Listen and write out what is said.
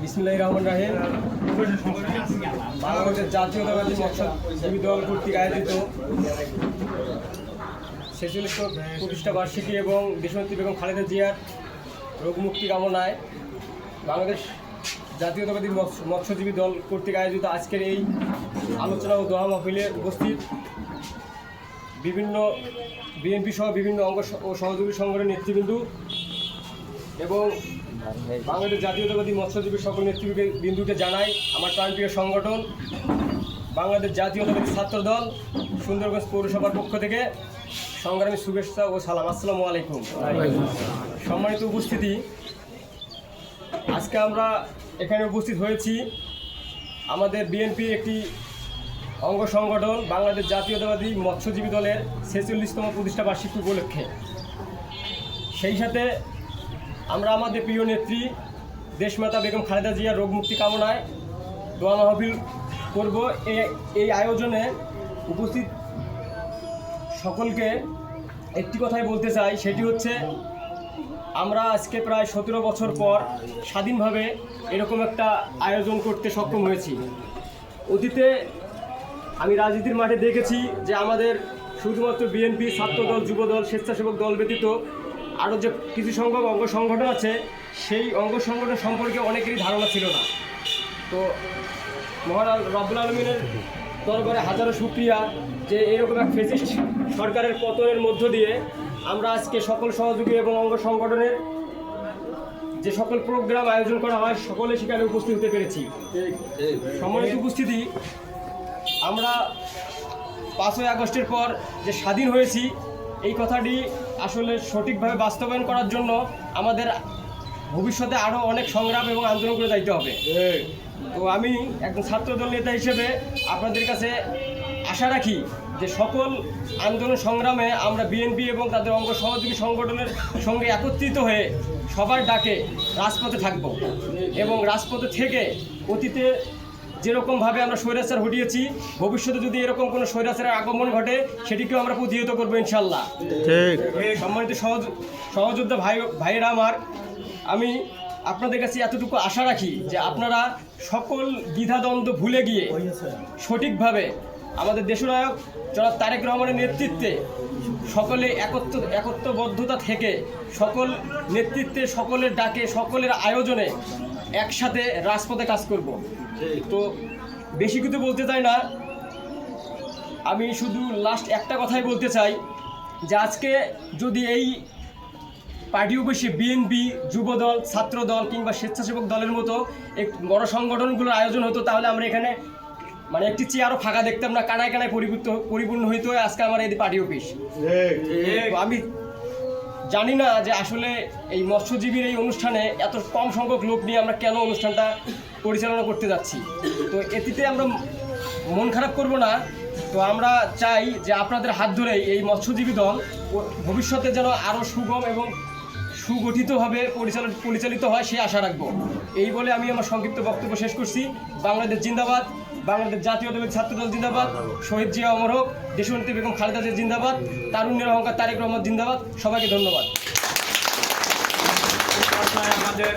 বিসমুল্লাহ রহমান রাহিম। বাংলাদেশের জাতীয়তাবাদী মৎস্যজীবী দল কর্তৃক আয়োজিত ছেচল্লিশ প্রতিষ্ঠা বার্ষিকী এবং দেশনেত্রী বেগম খালেদা জিয়ার রোগমুক্তি কামনায় বাংলাদেশ জাতীয়তাবাদী মৎস্য- মৎস্যজীবী দল কর্তৃক আয়োজিত আজকের এই আলোচনা ও দোহা মাহফিলে উপস্থিত বিভিন্ন বিএনপি সহ বিভিন্ন অঙ্গ ও সহযোগী সংগঠনের নেতৃবৃন্দ এবং বাংলাদেশ জাতীয়তাবাদী মৎস্যজীবী সকল নেতৃবৃন্দুকে জানাই আমার প্রাণপ্রিয় সংগঠন, বাংলাদেশ জাতীয়তাবাদী ছাত্র দল, সুন্দরগঞ্জ পৌরসভার পক্ষ থেকে সংগ্রামী শুভেচ্ছা ও সালাম। আসসালামু আলাইকুম। সম্মানিত উপস্থিতি, আজকে আমরা এখানে উপস্থিত হয়েছি আমাদের বিএনপি একটি অঙ্গ সংগঠন, বাংলাদেশ জাতীয়তাবাদী মৎস্যজীবী দলের ছেচল্লিশতম প্রতিষ্ঠা বার্ষিকী উপলক্ষে। সেই সাথে আমরা আমাদের প্রিয় নেত্রী দেশমাতা বেগম খালেদা জিয়ার রোগ মুক্তি কামনায় দোয়া মাহফিল করব। এই আয়োজনে উপস্থিত সকলকে একটি কথাই বলতে চাই, সেটি হচ্ছে আমরা আজকে প্রায় সতেরো বছর পর স্বাধীনভাবে এরকম একটা আয়োজন করতে সক্ষম হয়েছি। অতীতে আমি রাজনীতির মাঠে দেখেছি যে আমাদের শুধুমাত্র বিএনপি, ছাত্রদল, যুবদল, স্বেচ্ছাসেবক দল ব্যতীত আরও যে কিছু সংখ্যক অঙ্গ সংগঠন আছে, সেই অঙ্গ সংগঠন সম্পর্কে অনেকেরই ধারণা ছিল না। তো আল- রব্বুল আলমিনের দরবারে হাজারো শুক্রিয়া যে এরকম এক ফেসিস্ট সরকারের পতনের মধ্য দিয়ে আমরা আজকে সকল সহযোগী এবং অঙ্গ সংগঠনের যে সকল প্রোগ্রাম আয়োজন করা হয়, সকলে সেখানে উপস্থিত হতে পেরেছি। সম্মানিত উপস্থিতি, আমরা পাঁচই আগস্টের পর যে স্বাধীন হয়েছি এই কথাটি আসলে সঠিকভাবে বাস্তবায়ন করার জন্য আমাদের ভবিষ্যতে আরও অনেক সংগ্রাম এবং আন্দোলন করে যাইতে হবে। তো আমি একজন ছাত্রদল নেতা হিসেবে আপনাদের কাছে আশা রাখি যে সকল আন্দোলন সংগ্রামে আমরা বিএনপি এবং তাদের অঙ্গ সহযোগী সংগঠনের সঙ্গে একত্রিত হয়ে সবার ডাকে রাজপথে থাকব এবং রাজপথে থেকে অতীতে যেরকমভাবে আমরা স্বৈরাচার হটিয়েছি ভবিষ্যতে যদি এরকম কোনো স্বৈরাচারের আগমন ঘটে সেটিকেও আমরা প্রতিহত করব ইনশাল্লাহ। সম্মানিত সহজ সহযোদ্ধা ভাই ভাইয়েরা আমার আমি আপনাদের কাছে এতটুকু আশা রাখি যে আপনারা সকল দ্বিধাদ্বন্দ্ব ভুলে গিয়ে সঠিকভাবে আমাদের দেশনায়ক জনাব তারেক রহমানের নেতৃত্বে সকলে একত্র একত্রবদ্ধতা থেকে সকল নেতৃত্বে সকলের ডাকে, সকলের আয়োজনে একসাথে রাজপথে কাজ করব। তো বেশি কিছু বলতে চাই না। আমি শুধু লাস্ট একটা কথাই বলতে চাই যে আজকে যদি এই পার্টি অফিসে বিএনপি যুবদল, ছাত্রদল কিংবা স্বেচ্ছাসেবক দলের মতো এক বড় সংগঠনগুলোর আয়োজন হতো, তাহলে আমরা এখানে মানে একটি চেয়ারও ফাঁকা দেখতাম না কানায় কানায় পরিপূর্ণ পরিপূর্ণ হইতো আজকে আমার এই পার্টি অফিস। আমি জানি না যে আসলে এই মৎস্যজীবীর এই অনুষ্ঠানে এত কম সংখ্যক লোক নিয়ে আমরা কেন অনুষ্ঠানটা পরিচালনা করতে যাচ্ছি। তো এটিতে আমরা মন খারাপ করব না। তো আমরা চাই যে আপনাদের হাত ধরেই এই মৎস্যজীবী দল ভবিষ্যতে যেন আরও সুগম এবং সুগঠিতভাবে পরিচালন পরিচালিত হয়, সে আশা রাখব। এই বলে আমি আমার সংক্ষিপ্ত বক্তব্য শেষ করছি। বাংলাদেশ জিন্দাবাদ, বাংলাদেশ জাতীয় দলের ছাত্রদল জিন্দাবাদ, শহীদ জিয়া অমর হোক দেশমন্ত্রী বেগম খালেদা জিয়া জিন্দাবাদ, তারুণ্যের অহংকার তারেক রহমান জিন্দাবাদ, সবাইকে ধন্যবাদ। আমাদের